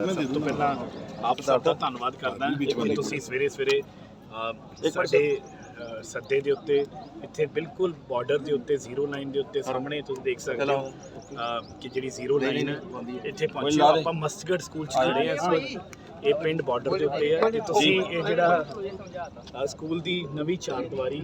ਸਭ ਤੋਂ ਪਹਿਲਾਂ ਆਪ ਸਭ ਦਾ ਧੰਨਵਾਦ ਕਰਦਾ ਕਿ ਤੁਸੀਂ ਸਵੇਰੇ ਸਵੇਰੇ ਅ, ਸਾਡੇ ਅ, ਸੱਦੇ ਦੇ ਉੱਤੇ ਇੱਥੇ ਬਿਲਕੁਲ ਬਾਰਡਰ ਦੇ ਉੱਤੇ ਜ਼ੀਰੋ ਲਾਈਨ ਦੇ ਉੱਤੇ ਸਾਹਮਣੇ ਤੁਸੀਂ ਦੇਖ ਸਕਦੇ ਹੋ ਕਿ ਜਿਹੜੀ ਜ਼ੀਰੋ ਲਾਈਨ ਹੈ। ਇੱਥੇ ਪਹੁੰਚੇ। ਆਪਾਂ ਮਸਤਗੜ ਸਕੂਲ ਚ ਖੜੇ ਆ ਇਸ ਵਕਤ ਇਹ ਪਿੰਡ ਬਾਰਡਰ ਦੇ ਉੱਤੇ ਹੈ। ਤੇ ਤੁਸੀਂ ਇਹ ਜਿਹੜਾ ਸਕੂਲ ਦੀ ਨਵੀਂ ਚਾਰ ਦੀਵਾਰੀ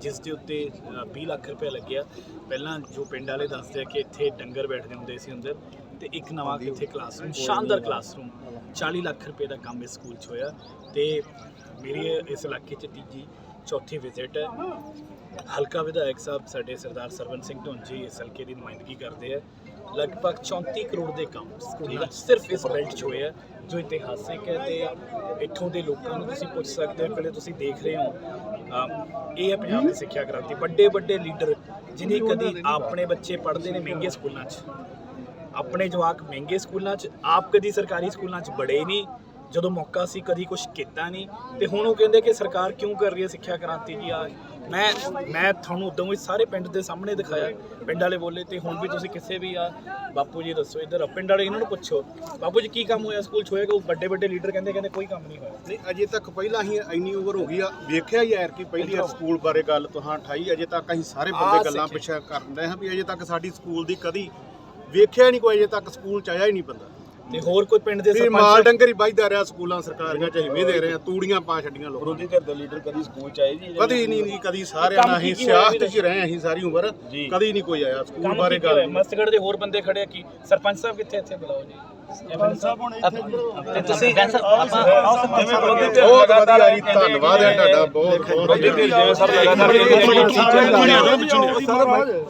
ਜਿਸ ਦੇ ਉੱਤੇ ਅ, 20 ਲੱਖ ਰੁਪਏ ਲੱਗਿਆ। ਪਹਿਲਾਂ ਜੋ ਪਿੰਡ ਵਾਲੇ ਦੱਸਦੇ ਆ ਕਿ ਇੱਥੇ ਡੰਗਰ ਬੈਠਦੇ ਹੁੰਦੇ ਸੀ ਅੰਦਰ ਤੇ ਇੱਕ ਨਵਾਂ ਇੱਥੇ ਕਲਾਸਰੂਮ ਸ਼ਾਨਦਾਰ ਕਲਾਸਰੂਮ 40 ਲੱਖ ਰੁਪਏ ਦਾ ਕੰਮ ਇਸ ਸਕੂਲ 'ਚ ਹੋਇਆ। ਤੇ ਮੇਰੀ ਇਸ ਇਲਾਕੇ 'ਚ ਤੀਜੀ ਚੌਥੀ ਵਿਜ਼ਿਟ ਹੈ। ਹਲਕਾ ਵਿਧਾਇਕ ਸਾਹਿਬ ਸਾਡੇ ਸਰਦਾਰ ਸਰਵਨ ਸਿੰਘ ਢੋਂਜੀ ਇਸ ਹਲਕੇ ਦੀ ਨੁਮਾਇੰਦਗੀ ਕਰਦੇ ਆ। ਲਗਭਗ 34 ਕਰੋੜ ਦੇ ਕੰਮ ਸਕੂਲਾਂ ਸਿਰਫ ਇਸ ਬੈਲਟ 'ਚ ਹੋਏ ਆ ਜੋ ਇਤਿਹਾਸਿਕ ਹੈ ਤੇ ਇੱਥੋਂ ਦੇ ਲੋਕਾਂ ਨੂੰ ਤੁਸੀਂ ਪੁੱਛ ਸਕਦੇ ਹੋ ਪਹਿਲੇ ਤੁਸੀਂ ਦੇਖ ਰਹੇ ਹੋ। ਇਹ ਹੈ ਪੰਜਾਬ ਦੀ ਸਿੱਖਿਆ ਕ੍ਰਾਂਤੀ। ਵੱਡੇ ਵੱਡੇ ਲੀਡਰ ਜਿਨੇ ਕਦੀ ਆਪਣੇ ਬੱਚੇ ਪੜ੍ਹਦੇ ਨੇ ਮਹਿੰਗੇ ਸਕੂਲਾਂ 'ਚ। ਆਪਣੇ ਜਵਾਕ ਮਹਿੰਗੇ ਸਕੂਲਾਂ 'ਚ ਆਪ ਕਦੀ ਸਰਕਾਰੀ ਸਕੂਲਾਂ 'ਚ ਬੜੇ ਨਹੀਂ। ਜਦੋਂ ਮੌਕਾ ਸੀ ਕਦੀ ਕੁਝ ਕੀਤਾ ਨਹੀਂ। ਤੇ ਹੁਣ ਉਹ ਕਹਿੰਦੇ ਕਿ ਸਰਕਾਰ ਕਿਉਂ ਕਰ ਰਹੀ ਹੈ ਸਿੱਖਿਆ ਕ੍ਰਾਂਤੀ ਜੀ ਆ ਮੈਂ ਮੈਂ ਤੁਹਾਨੂੰ ਉਦੋਂ ਹੀ ਸਾਰੇ ਪਿੰਡ ਦੇ ਸਾਹਮਣੇ ਦਿਖਾਇਆ। ਪਿੰਡ ਵਾਲੇ ਬੋਲੇ ਤੇ ਹੁਣ ਵੀ ਤੁਸੀਂ ਕਿਸੇ ਵੀ ਆ ਬਾਪੂ ਜੀ ਦੱਸੋ ਇੱਧਰ ਪਿੰਡ ਵਾਲੇ ਇਹਨਾਂ ਨੂੰ ਪੁੱਛੋ। ਬਾਪੂ ਜੀ ਕੀ ਕੰਮ ਹੋਇਆ? ਸਕੂਲ 'ਚ ਹੋਏਗਾ ਉਹ ਵੱਡੇ ਵੱਡੇ ਲੀਡਰ ਕਹਿੰਦੇ ਕਹਿੰਦੇ ਕੋਈ ਕੰਮ ਨਹੀਂ ਹੋਇਆ? ਨਹੀਂ ਅਜੇ ਤੱਕ ਪਹਿਲਾਂ ਹੀ ਇੰਨੀ ਓਵਰ ਹੋ ਗਈ ਆ। ਵੇਖਿਆ ਹੀ ਯਾਰ ਕਿ ਪਹਿਲੀ ਵਾਰ ਸਕੂਲ ਬਾਰੇ ਗੱਲ ਤੁਹਾਂ ਠਾਈ ਅਜੇ ਤੱਕ ਅਸੀਂ ਸਾਰੇ ਬੰਦੇ ਗੱਲਾਂ। ਪਿੱਛੇ ਰਹੇ ਹਾਂ ਵੀ ਅਜੇ ਤੱਕ ਸਾਡੀ ਸਕੂਲ ਦੀ ਕਦੀ ਵੇਖਿਆ ਨਹੀਂ ਕੋਈ। ਅਜੇ ਤੱਕ ਸਕੂਲ ਚ ਆਇਆ ਹੀ ਨਹੀਂ ਬੰਦਾ। ਤੇ ਹੋਰ ਕੋਈ ਪਿੰਡ ਦੇ ਵੀ ਮਾਲ ਸਰਪੰਚ ਡੰਗਰ ਹੀ ਵੱਜਦਾ ਰਿਹਾ ਸਕੂਲਾਂ ਸਰਕਾਰੀਆਂ ਚ ਅਸੀਂ ਦੇ ਰਹੇ ਆ ਤੂੜੀਆਂ ਪਾ ਛੱਡੀਆਂ ਲੋਕਾਂ ਵਿਰੋਧੀ ਧਿਰ ਦੇ ਲੀਡਰ ਕਦੀ ਸਕੂਲ ਚ ਆਏ ਜੀ ਕਦੀ ਨਹੀਂ ਨਹੀਂ ਕਦੀ ਸਾਰਿਆਂ ਨਾਲ ਹੋਇਆ ਸਿਆਸਤ 'ਚ ਹੀ ਰਹੇ ਹਾਂ ਅਸੀਂ ਸਾਰੀ ਉਮਰ। ਜੀ। ਕਦੀ ਨਹੀਂ ਕੋਈ ਆਇਆ ਸਕੂਲ ਬਾਰੇ ਗੱਲ। ਮਸਤਗੜ ਦੇ ਹੋਰ ਬੰਦੇ ਖੜੇ ਆ ਕੀ? ਸਰਪੰਚ ਸਾਹਿਬ ਕਿੱਥੇ ਇੱਥੇ ਬੁਲਾਓ ਜੀ? ਤੇ ਤੁਸੀਂ ਬਹੁਤ ਵਧੀਆ ਜੀ ਧੰਨਵਾਦ ਹੈ ਤੁਹਾਡਾ ਬਹੁਤ ਬਹੁਤ ਸਰ ਲਗਾਤਾਰ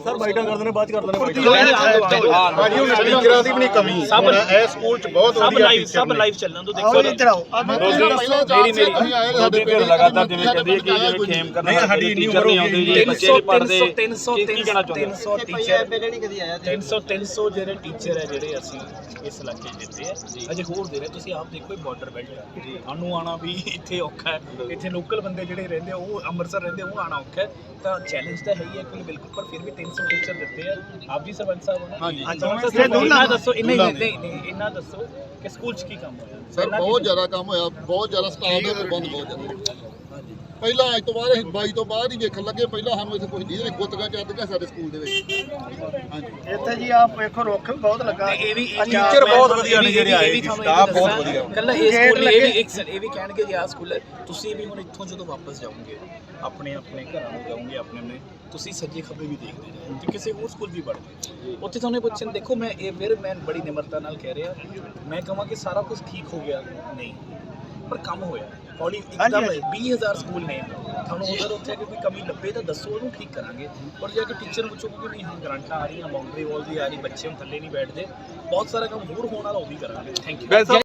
ਸਰ ਬਾਈਟਾਂ ਕਰਦੇ ਨੇ ਬਾਅਦ ਚ ਕਰਦੇ ਨੇ ਭਾਜੀ ਹੁਣ ਟੀਚਰਾਂ ਦੀ ਵੀ ਨਹੀਂ ਕਮੀ। ਸਭ- ਇਹ ਸਕੂਲ ਚ ਬਹੁਤ ਸਭ ਵਧੀਆ ਲਾਈਵ ਸਭ ਲਾਈਵ ਚੱਲਣ ਤੋਂ ਦੇਖੋ। ਜੀ ਮੇਰੀ ਮੇਰੀ ਵਿਰੋਧੀ ਧਿਰ ਲਗਾਤਾਰ ਜਿਵੇਂ ਕਹਿੰਦੀ ਹੈ ਕਿ ਜਿਵੇਂ ਖੇਮ ਕਰਨਾ ਨਹੀਂ, ਸਾਡੀ ਇੰਨੀ ਟੀਚਰ ਨਹੀਂ ਆਉਂਦੇ ਜੀ ਬੱਚੇ ਨਹੀਂ ਪੜ੍ਹਦੇ। 300 ਕੀ- ਕੀ ਕਹਿਣਾ ਚਾਹੁੰਦੇ 300 ਟੀਚਰ 300 300 ਜਿਹੜੇ ਟੀਚਰ ਹੈ ਜਿਹੜੇ ਅਸੀਂ ਇਸ ਇਲਾਕੇ 'ਚ ਦਿੱਤੇ ਆ। ਅਜੇ ਹੋਰ ਦੇ ਰਹੇ ਤੁਸੀਂ ਆਪ ਦੇਖੋ ਇਹ ਬਾਰਡਰ ਬੈਲਟ ਹੈ ਸਾਨੂੰ ਆਣਾ ਵੀ ਇੱਥੇ ਔਖਾ ਹੈ। ਇੱਥੇ ਲੋਕਲ ਬੰਦੇ ਜਿਹੜੇ ਰਹਿੰਦੇ ਆ, ਉਹ ਅੰਮ੍ਰਿਤਸਰ ਰਹਿੰਦੇ ਉਹ ਆਣਾ ਔਖਾ ਹੈ। ਤਾਂ ਚੈਲੰਜ ਤਾਂ ਹੈ ਹੀ ਹੈ ਕਿ ਬਿਲਕੁਲ ਪਰ ਫਿਰ ਵੀ 300 ਟੀਚਰ ਦਿੱਤੇ ਆ। ਆਪ ਜੀ ਸਰਪੰਚ ਸਾਹਿਬ ਹੋ ਨਾ ਹਾਂਜੀ। ਇਹਨਾਂ ਦੱਸੋ ਨਹੀਂ ਨਹੀਂ ਨਹੀਂ ਇਹਨਾਂ ਦੱਸੋ ਕਿ ਸਕੂਲ 'ਚ ਕੀ ਕੰਮ ਹੋਇਆ। ਸਰ ਬਹੁਤ ਜ਼ਿਆਦਾ ਕੰਮ ਹੋਇਆ ਬਹੁਤ ਜ਼ਿਆਦਾ ਸਟਾਫ ਦੇ ਪ੍ਰਬੰਧ ਬਹੁਤ ਜ਼ਿਆਦਾ। ਪਹਿਲਾਂ ਅੱਜ ਤੋਂ ਬਾਅਦ ਅਸੀਂ 22 ਤੋਂ ਬਾਅਦ ਹੀ ਵੇਖਣ ਲੱਗੇ ਪਹਿਲਾਂ ਸਾਨੂੰ ਇੱਥੇ ਕੁਝ ਨਹੀਂ ਗੁੱਤਗਾ ਚੱਲਦੀਆਂ ਸਾਡੇ ਸਕੂਲ ਦੇ ਵਿੱਚ। ਹਾਂਜੀ। ਇੱਥੇ ਜੀ ਆਪ ਵੇਖੋ ਰੁੱਖ ਬਹੁਤ ਲੱਗਾ। ਇਹ ਵੀ ਟੀਚਰ ਬਹੁਤ ਵਧੀਆ ਨੇ ਜਿਹੜੇ ਆਏ ਸਟਾਫ ਬਹੁਤ ਵਧੀਆ। ਕੱਲਾ ਇਹ ਸਕੂਲ ਇਹ ਵੀ ਇੱਕ ਸਰ ਇਹ ਵੀ ਕਹਿਣਗੇ ਕਿ ਆਹ ਸਕੂਲ ਤੁਸੀਂ ਵੀ ਹੁਣ ਇੱਥੋਂ ਜਦੋਂ ਵਾਪਸ ਜਾਓਗੇ ਆਪਣੇ ਆਪਣੇ ਘਰਾਂ ਨੂੰ ਜਾਓਗੇ ਆਪਣੇ ਆਪਣੇ ਤੁਸੀਂ ਸੱਜੇ ਖੱਬੇ ਵੀ ਦੇਖਦੇ ਜਾਓ ਤੇ ਕਿਸੇ ਹੋਰ ਸਕੂਲ ਵੀ ਪੜ੍ਹਦੇ ਉੱਥੇ ਤੁਹਾਨੂੰ ਪੁੱਛਣ ਦੇਖੋ ਮੈਂ ਇਹ ਫਿਰ ਮੈਂ ਬੜੀ ਨਿਮਰਤਾ ਨਾਲ ਕਹਿ ਰਿਹਾ ਮੈਂ ਕਹਾਂ ਕਿ ਸਾਰਾ ਕੁਝ ਠੀਕ ਹੋ ਗਿਆ? ਨਹੀਂ। ਪਰ ਕੰਮ ਹੋਇਆ। ਹੌਲੀ ਇੱਕਦਮ 20000 ਸਕੂਲ ਨੇ। ਤੁਹਾਨੂੰ ਉਧਰ ਉੱਥੇ ਕਿ ਕੋਈ ਕਮੀ ਲੱਭੇ ਤਾਂ ਦੱਸੋ ਉਹਨੂੰ ਠੀਕ ਕਰਾਂਗੇ। ਪਰ ਜੇ ਕਿ ਟੀਚਰ ਨੂੰ ਪੁੱਛੋ ਕਿ ਨਹੀਂ ਹਾਂ ਗਰੰਟਾਂ ਆ ਰਹੀਆਂ ਬਾਉਂਡਰੀ ਵਾਲ ਵੀ ਆ ਰਹੀ ਬੱਚੇ ਹੁਣ ਥੱਲੇ ਨਹੀਂ ਬੈਠਦੇ ਬਹੁਤ ਸਾਰਾ ਕੰਮ ਹੋਰ ਹੋਣ ਵਾਲਾ ਉਹ ਵੀ ਕਰਾਂਗੇ। ਥੈਂਕ ਯੂ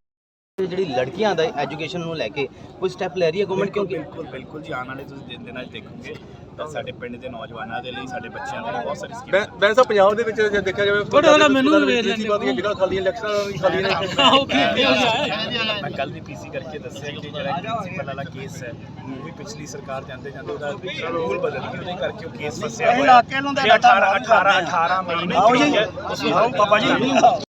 ਜਿਹੜੀ ਲੜਕੀਆਂ ਦਾ ਐਜੂਕੇਸ਼ਨ ਨੂੰ ਲੈ ਕੇ ਕੋਈ ਸਟੈਪ ਲੈ ਰਹੀ ਹੈ ਗਵਰਨਮੈਂਟ ਕਿਉਂਕਿ? ਬਿਲਕੁਲ ਬਿਲਕੁਲ ਜੀ ਆਉਣ ਵਾਲੇ ਤੁਸੀਂ ਦਿਨ ਦਿਨਾਂ 'ਚ ਦੇਖੋਗੇ। ਤਾਂ ਸਾਡੇ ਪਿੰਡ ਦੇ ਨੌਜਵਾਨਾਂ ਦੇ ਲਈ ਸਾਡੇ ਬੱਚਿਆਂ ਦੇ ਲਈ ਬਹੁਤ ਸਾਰੀ ਸਕੀਮਾਂ ਬੈਂਸ ਸਾਹਿਬ ਪੰਜਾਬ ਦੇ ਵਿੱਚ ਜੇ ਦੇਖਿਆ ਜਾਵੇ ਥੋੜ੍ਹਾ ਥੋੜ੍ਹਾ ਮੈਨੂੰ ਵੀ ਵੇਖ ਲੈਂਦੇ ਬਾਦੀਆਂ ਜਿਹੜਾ ਖਾਲੀਆਂ ਇਲੈਕਸ਼ਨਾਂ ਵੀ ਖਾਲੀਆਂ ਨੇ। ਮੈਂ ਕੱਲ ਵੀ ਪੀਸੀ ਕਰਕੇ ਦੱਸਿਆ ਕਿ ਜਿਹੜਾ ਪ੍ਰਿੰਸੀਪਲ ਵਾਲਾ ਕੇਸ ਹੈ ਉਹ ਵੀ ਪਿਛਲੀ ਸਰਕਾਰ ਜਾਂਦੇ ਜਾਂਦੇ ਉਹਦਾ ਰੂਲ ਬਦਲ ਗਿਆ ਉਹਦੇ ਕਰਕੇ ਉਹ ਕੇਸ ਫਸਿਆ ਹੋਇਆ। ਇਲਾਕੇ ਨੂੰ ਤਾਂ 18 18 18 ਮਈ ਨੂੰ ਆਓ ਜੀ। ਆਓ ਬਾਬਾ ਜੀ।